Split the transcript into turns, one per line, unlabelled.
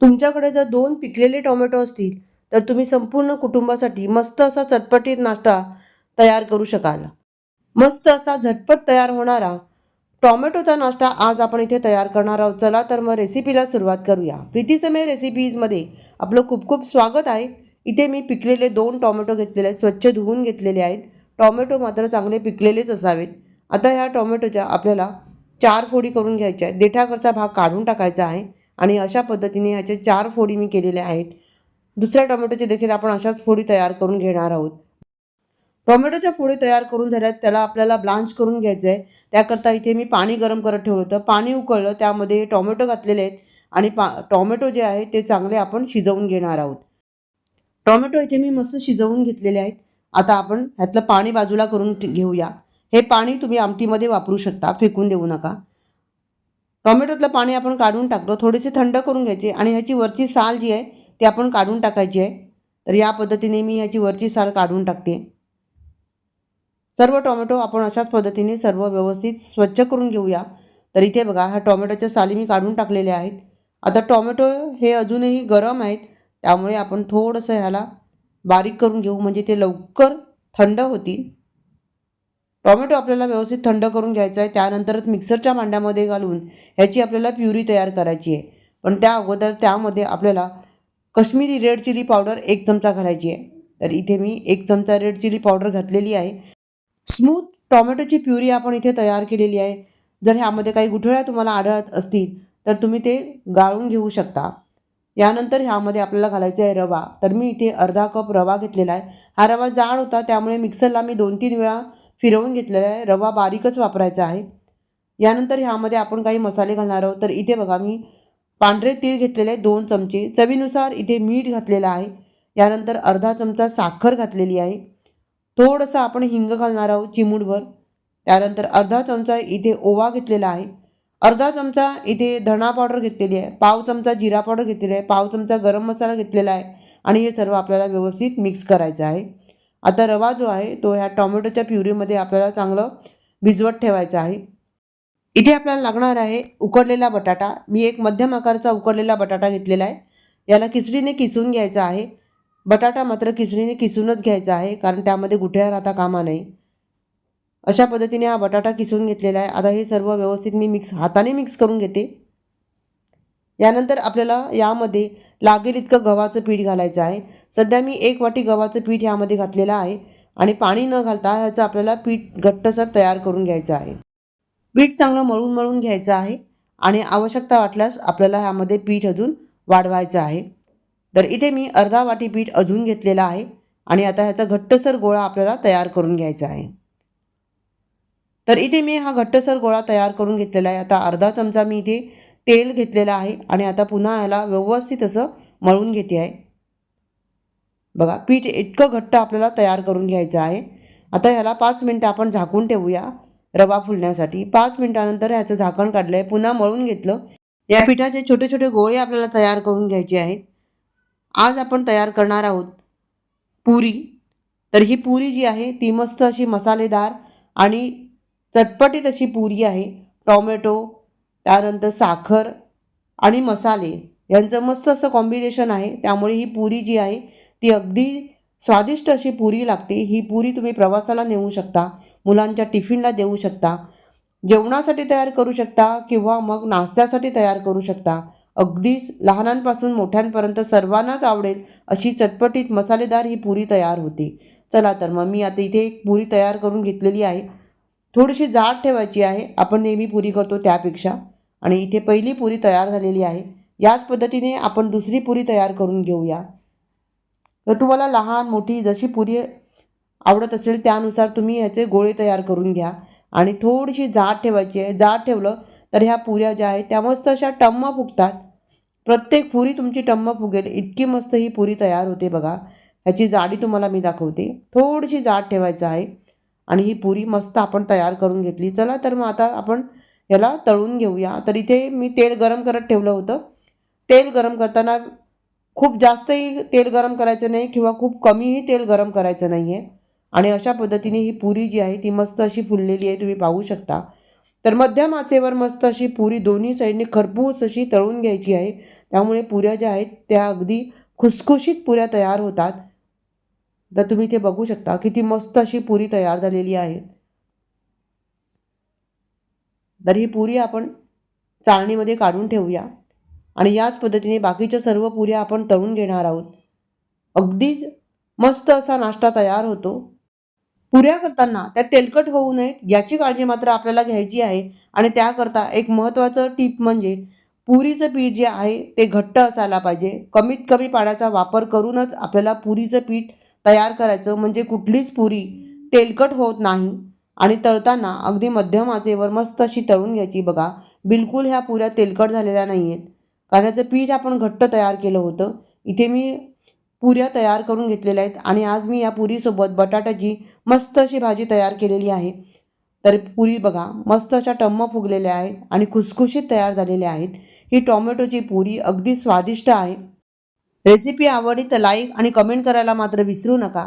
तुमच्याकडे जर दोन पिकलेले टोमॅटो असतील तर तुम्ही संपूर्ण कुटुंबासाठी मस्त असा चटपटीत नाश्ता तयार करू शकाल. मस्त असा झटपट तयार होणारा टॉमॅटोचा नाश्ता आज आपण इथे तयार करणार आहोत. चला तर मग रेसिपीला सुरुवात करूया. प्रीतीसमय रेसिपीजमध्ये आपलं खूप खूप स्वागत आहे. इथे मी पिकलेले दोन टॉमॅटो घेतलेले आहेत स्वच्छ धुवून घेतलेले आहेत. टॉमॅटो मात्र चांगले पिकलेलेच असावेत. आता ह्या टॉमॅटोच्या आपल्याला चार फोडी करून घ्यायच्या आहेत. देठाकरचा भाग काढून टाकायचा आहे. आणि अशा पद्धतीने ह्याचे चार फोडी मी केलेल्या आहेत. दुसऱ्या टोमॅटोचे देखील आपण अशाच फोडी तयार करून घेणार आहोत. टोमॅटोच्या फोडी तयार करून झाल्यात त्याला आपल्याला ब्लांच करून घ्यायचं आहे त्याकरता इथे मी पाणी गरम करत ठेवलं होतं. पाणी उकळलं त्यामध्ये टोमॅटो घातलेले आहेत आणि पा टोमॅटो जे आहे ते चांगले आपण शिजवून घेणार आहोत. टोमॅटो इथे मी मस्त शिजवून घेतलेले आहेत. आता आपण ह्यातलं पाणी बाजूला करून घेऊया. हे पाणी तुम्ही आमटीमध्ये वापरू शकता फेकून देऊ नका. टोमॅटोतलं पाणी आपण काढून टाकतो. थोडेसे थंड करून घ्यायचे आणि ह्याची वरची साल जी आहे ती आपण काढून टाकायची आहे. तर या पद्धतीने मी ह्याची वरची साल काढून टाकते. सर्व टोमॅटो आपण अशाच पद्धतीने सर्व व्यवस्थित स्वच्छ करून घेऊया. तर इथे बघा ह्या टोमॅटोच्या साली मी काढून टाकलेल्या आहेत. आता टोमॅटो हे अजूनही गरम आहेत. त्यामुळे आपण थोडंसं ह्याला बारीक करून घेऊ. म्हणजे ते लवकर थंड होतील. टोमॅटो आपल्याला व्यवस्थित थंड करून घ्यायचा आहे. त्यानंतरच मिक्सरच्या भांड्यामध्ये घालून ह्याची आपल्याला प्युरी तयार करायची आहे. पण त्या अगोदर त्यामध्ये आपल्याला कश्मीरी रेड चिली पावडर एक चमचा घालायची आहे. तर इथे मी एक चमचा रेड चिली पावडर घातलेली आहे. स्मूथ टोमॅटोची प्युरी आपण इथे तयार केलेली आहे. जर ह्यामध्ये काही गुठळ्या तुम्हाला आढळत असतील तर तुम्ही ते गाळून घेऊ शकता. यानंतर ह्यामध्ये आपल्याला घालायचा आहे रवा. तर मी इथे अर्धा कप रवा घेतलेला आहे. हा रवा जाड होता त्यामुळे मिक्सरला मी दोन तीन वेळा फिरवून घेतलेला आहे. रवा बारीकच वापरायचा आहे. यानंतर ह्यामध्ये आपण काही मसाले घालणार आहोत. तर इथे बघा मी पांढरे तीळ घेतलेले आहे दोन चमचे. चवीनुसार इथे मीठ घातलेलं आहे. यानंतर अर्धा चमचा साखर घातलेली आहे. थोडंसं आपण हिंग घालणार आहोत चिमूटभर. त्यानंतर अर्धा चमचा इथे ओवा घेतलेला आहे. अर्धा चमचा इथे धणा पावडर घेतलेली आहे. पाव चमचा जिरा पावडर घेतलेली आहे. पाव चमचा गरम मसाला घेतलेला आहे. आणि हे सर्व आपल्याला व्यवस्थित मिक्स करायचं आहे. आता रवा जो आहे तो ह्या टॉमॅटोच्या प्युरीमध्ये आपल्याला चांगलं भिजवत ठेवायचा आहे. इथे आपल्याला लागणार आहे उकडलेला बटाटा. मी एक मध्यम आकाराचा उकडलेला बटाटा घेतलेला आहे. याला किसडीने किसून घ्यायचा आहे. बटाटा मात्र किसणीने किसूनच घ्यायचा आहे कारण त्यामध्ये गुठळ्या राहता कामा नाही अशा पद्धतीने हा बटाटा किसून घेतलेला आहे. आता हे सर्व व्यवस्थित मी मिक्स हाताने मिक्स करून घेते. यानंतर आपल्याला यामध्ये लागेल इतकं गव्हाचं पीठ घालायचं आहे. सध्या मी एक वाटी गव्हाचं पीठ यामध्ये घातलेलं आहे आणि पाणी न घालता ह्याचं आपल्याला पीठ घट्टसर तयार करून घ्यायचं आहे. पीठ चांगलं मळून मळून घ्यायचं आहे आणि आवश्यकता वाटल्यास आपल्याला ह्यामध्ये पीठ अजून वाढवायचं आहे. तर इथे मी अर्धा वाटी पीठ अजून घेतलेलं आहे आणि आता ह्याचा घट्टसर गोळा आपल्याला तयार करून घ्यायचा आहे. तर इथे मी हा घट्टसर गोळा तयार करून घेतलेला आहे. आता अर्धा चमचा मी इथे तेल घेतलेलं आहे आणि आता पुन्हा ह्याला व्यवस्थित असं मळून घेते आहे. बघा पीठ इतकं घट्ट आपल्याला तयार करून घ्यायचं आहे. आता ह्याला पाच मिनटं आपण झाकून ठेवूया रवा फुलण्यासाठी. पाच मिनटानंतर ह्याचं झाकण काढलं आहे पुन्हा मळून घेतलं. या पिठाचे छोटे छोटे गोळे आपल्याला तयार करून घ्यायचे आहेत. आज आपण तयार करणार आहोत पुरी. तर ही पुरी जी आहे ती मस्त अशी मसालेदार आणि चटपटीत अशी पुरी आहे. टॉमॅटो त्यानंतर साखर आणि मसाले यांचं मस्त असं कॉम्बिनेशन आहे. त्यामुळे ही पुरी जी आहे ती अगदी स्वादिष्ट अशी पुरी लागते. ही पुरी तुम्ही प्रवासाला नेऊ शकता मुलांच्या टिफिनला देऊ शकता जेवणासाठी तयार करू शकता किंवा मग नाश्त्यासाठी तयार करू शकता. अगदीच लहानांपासून मोठ्यांपर्यंत सर्वांनाच आवडेल अशी चटपटीत मसालेदार ही पुरी तयार होते. चला तर मग मी आता इथे एक पुरी तयार करून घेतलेली आहे. थोडीशी जाड ठेवायची आहे. आपण नेहमी पुरी करतो त्यापेक्षा. आणि इथे पहिली पुरी तयार झालेली आहे. याच पद्धतीने आपण दुसरी पुरी तयार करून घेऊया. तर तुम्हाला लहान मोठी जशी पुरी आवडत असेल त्यानुसार तुम्ही ह्याचे गोळे तयार करून घ्या. आणि थोडीशी जाड ठेवायची आहे. जाड ठेवलं तर ह्या पुऱ्या ज्या आहेत त्या मस्त अशा टम्म फुगतात. प्रत्येक पुरी तुमची टम्म फुगेल. इतकी मस्त ही पुरी तयार होते बघा. ह्याची जाडी तुम्हाला मी दाखवते. थोडीशी जाड ठेवायचं आहे. आणि ही पुरी मस्त आपण तयार करून घेतली. चला तर मग आता आपण ह्याला तळून घेऊया. तर इथे मी तेल गरम करत ठेवलं होतं. तेल गरम करताना खूप जास्तही तेल गरम करायचं नाही किंवा खूप कमीही तेल गरम करायचं नाही आहे आणि अशा पद्धतीने ही पुरी जी आहे ती मस्त अशी फुललेली आहे तुम्ही पाहू शकता. तर मध्यम आचेवर मस्त अशी पुरी दोन्ही साईडने खरपूस अशी तळून घ्यायची आहे. त्यामुळे पुऱ्या ज्या आहेत त्या अगदी खुसखुशीत पुऱ्या तयार होतात. तर तुम्ही ते बघू शकता किती मस्त अशी पुरी तयार झालेली आहे. तर ही पुरी आपण चाळणीमध्ये काढून ठेवूया. आणि याच पद्धतीने बाकीच्या सर्व पुऱ्या आपण तळून घेणार आहोत. अगदी मस्त असा नाश्ता तयार होतो. पुऱ्या करताना त्या तेलकट होऊ नयेत याची काळजी मात्र आपल्याला घ्यायची आहे. आणि त्याकरता एक महत्त्वाचं टीप म्हणजे पुरीचं पीठ जे आहे ते घट्ट असायला पाहिजे. कमीत कमी पाण्याचा वापर करूनच आपल्याला पुरीचं पीठ तयार करायचं. म्हणजे कुठलीच पुरी तेलकट होत नाही. आणि तळताना अगदी मध्यम आचेवर मस्त अशी तळून घ्यायची. बघा बिलकुल ह्या पुऱ्या तेलकट झालेल्या नाही आहेत कारण याचं पीठ आपण घट्ट तयार केलं होतं. इथे मी पुऱ्या तयार करून घेतलेल्या आहेत आणि आज मी या पुरीसोबत बटाट्याची मस्त अशी भाजी तयार केलेली आहे. तर पुरी बघा मस्त अशा टम्म फुगलेल्या आहेत आणि खुसखुशीत तयार झालेल्या आहेत. ही टोमॅटोची पुरी अगदी स्वादिष्ट आहे. रेसिपी आवडली तर लाईक आणि कमेंट करायला मात्र विसरू नका.